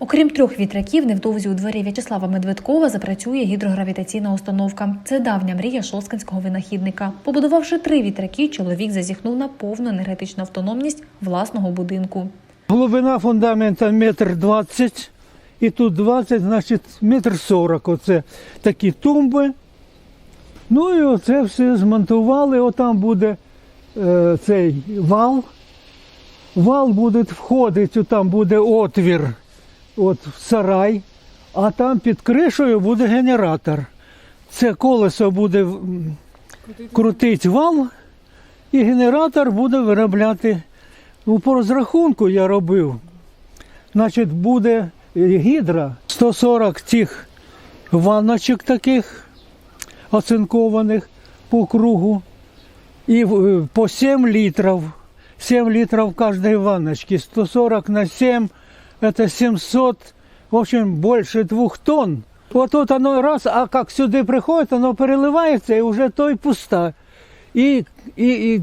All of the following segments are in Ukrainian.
Окрім трьох вітряків, невдовзі у дворі В'ячеслава Медведкова запрацює гідрогравітаційна установка. Це давня мрія шосткинського винахідника. Побудувавши три вітряки, чоловік зазіхнув на повну енергетичну автономність власного будинку. Глибина фундамента метр двадцять, і тут 20, значить метр сорок. Оце такі тумби. Ну і оце все змонтували. Отам буде е, цей вал. Вал буде входити, там буде отвір, от в сарай, а там під кришею буде генератор. Це колесо буде м, крутить вал, і генератор буде виробляти Ну, по розрахунку я робив. Значить, буде гідра 140 цих ванночок таких оцинкованих по кругу. І е, по 7 літрів. 7 літрів кожної ванночки. 140 на 7 это 700, в общем, більше 2 тонн. Вот тут оно раз, а як сюди приходить, воно переливається і вже той пуста. І, і, і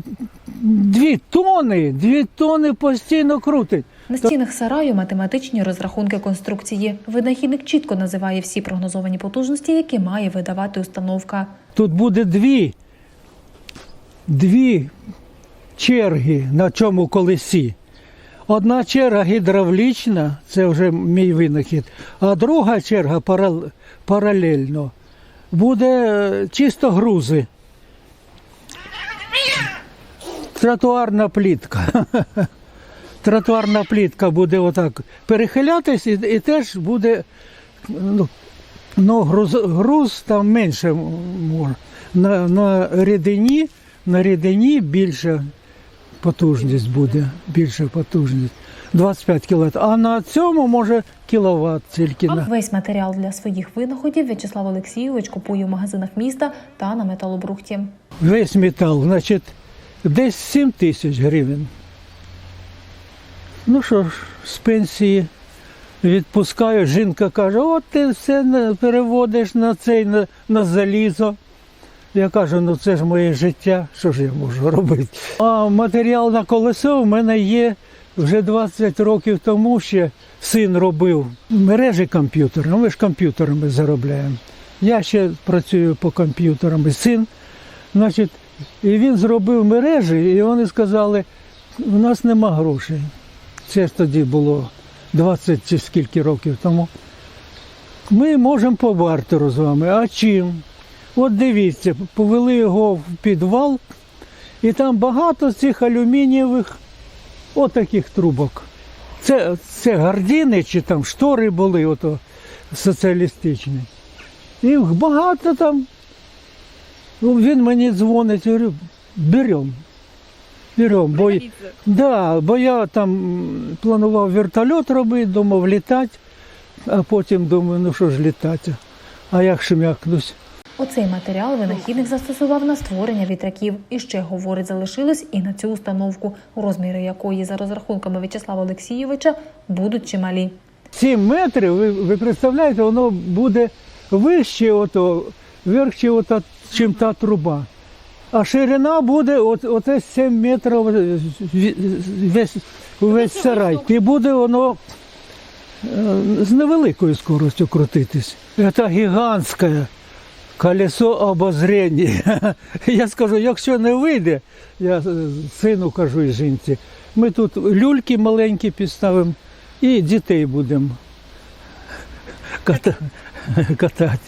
дві тони, дві тони постійно крутить. На стінах сараю математичні розрахунки конструкції. Винахідник чітко називає всі прогнозовані потужності, які має видавати установка. Тут буде дві, дві черги на цьому колесі. Одна черга гідравлічна, це вже мій винахід, а друга черга паралельно буде е, чисто грузи. Тротуарна плітка. Тротуарна плітка буде отак перехилятись і, і теж буде ну, Ну, груз, груз там менше. На, на рідині, на рідині більша потужність буде, більша потужність. 25 кВт. А на цьому може кіловат тільки на. весь матеріал для своїх винаходів В'ячеслав Олексійович купує в магазинах міста та на металобрухті. Весь метал, значить, десь 7 тисяч гривень. Ну що ж, з пенсії відпускаю. Жінка каже, от ти все переводиш на цей на, на залізо. Я кажу, ну це ж моє життя, що ж я можу робити? А матеріал на колесо в мене є вже 20 років тому ще син робив мережі комп'ютерами. Ми ж комп'ютерами заробляємо. Я ще працюю по комп'ютерам. І син, значить, і він зробив мережі, і вони сказали, у нас нема грошей. Це ж тоді було 20 чи скільки років тому. Ми можемо по бартеру з вами. А чим? От дивіться, повели його в підвал, і там багато цих алюмінієвих отаких трубок. Це, це гардини чи там штори були ото соціалістичні. І багато там. Ну, він мені дзвонить, говорю, беремо. Беремо. Бо, да, бо я там планував вертольот робити, думав літати, а потім думаю, ну що ж літати, а як шмякнусь. Оцей матеріал винахідник застосував на створення вітряків. І ще, говорить, залишилось і на цю установку, розміри якої, за розрахунками В'ячеслава Олексійовича, будуть чималі. 7 метрів, ви, ви представляєте, воно буде вище, ото, вверхче, ото, чим та труба. А ширина буде от, оце 7 метрів весь, весь сарай. І буде воно е, з невеликою скоростю крутитись. Це гігантське колесо обозрення. Я скажу, якщо не вийде, я сину кажу і жінці, ми тут люльки маленькі підставимо і дітей будемо ката- катати.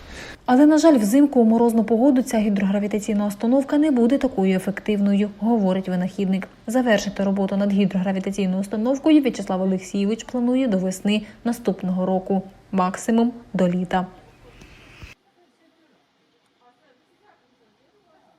Але, на жаль, взимку у морозну погоду ця гідрогравітаційна установка не буде такою ефективною, говорить винахідник. Завершити роботу над гідрогравітаційною установкою В'ячеслав Олексійович планує до весни наступного року, максимум до літа.